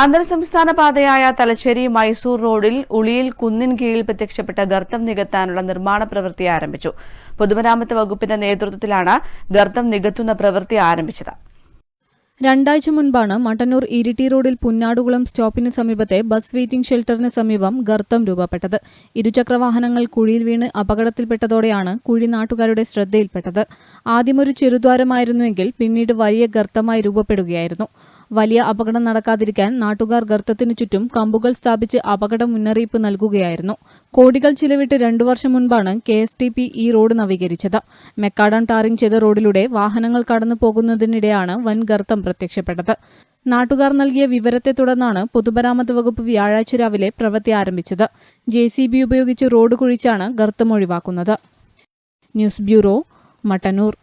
അന്തർ സംസ്ഥാന പാതയായ തലശ്ശേരി മൈസൂർ റോഡിൽ ഉളിയിൽ കുന്നിൻ കീഴിൽ പ്രത്യക്ഷപ്പെട്ട ഗർത്തം നികത്താനുള്ള നിർമ്മാണ പ്രവൃത്തി ആരംഭിച്ചു. പൊതുമരാമത്ത് വകുപ്പിന്റെ നേതൃത്വത്തിലാണ് ഗർത്തം നികത്തുന്ന പ്രവൃത്തി ആരംഭിച്ചത്. രണ്ടാഴ്ച മുൻപാണ് മട്ടന്നൂർ ഇരിട്ടി റോഡിൽ പുന്നാടുകുളം സ്റ്റോപ്പിന് സമീപത്തെ ബസ് വെയിറ്റിംഗ് ഷെൽട്ടറിന് സമീപം ഗർത്തം രൂപപ്പെട്ടത്. ഇരുചക്രവാഹനങ്ങൾ കുഴിയിൽ വീണ് അപകടത്തിൽപ്പെട്ടതോടെയാണ് കുഴി നാട്ടുകാരുടെ ശ്രദ്ധയിൽപ്പെട്ടത്. ആദ്യമൊരു ചെറുദ്വാരമായിരുന്നുവെങ്കിൽ പിന്നീട് വലിയ ഗർത്തമായി രൂപപ്പെടുകയായിരുന്നു. വലിയ അപകടം നടക്കാതിരിക്കാൻ നാട്ടുകാർ ഗർത്തത്തിനു ചുറ്റും കമ്പുകൾ സ്ഥാപിച്ച് അപകട മുന്നറിയിപ്പ് നൽകുകയായിരുന്നു. കോടികൾ ചിലവിട്ട് രണ്ടു വർഷം മുൻപാണ് കെ എസ് ടി പി ഈ റോഡ് നവീകരിച്ചത്. മെക്കാഡം ടാറിംഗ് ചെയ്ത റോഡിലൂടെ വാഹനങ്ങൾ കടന്നു പോകുന്നതിനിടെയാണ് വൻ ഗർത്തം പ്രത്യക്ഷപ്പെട്ടത്. നാട്ടുകാർ നൽകിയ വിവരത്തെ തുടർന്നാണ് പൊതുമരാമത്ത് വകുപ്പ് വ്യാഴാഴ്ച രാവിലെ പ്രവൃത്തി ആരംഭിച്ചത്. ജെ സി ബി ഉപയോഗിച്ച് റോഡ് കുഴിച്ചാണ് ഗർത്തം ഒഴിവാക്കുന്നത്. News bureau Mattannur.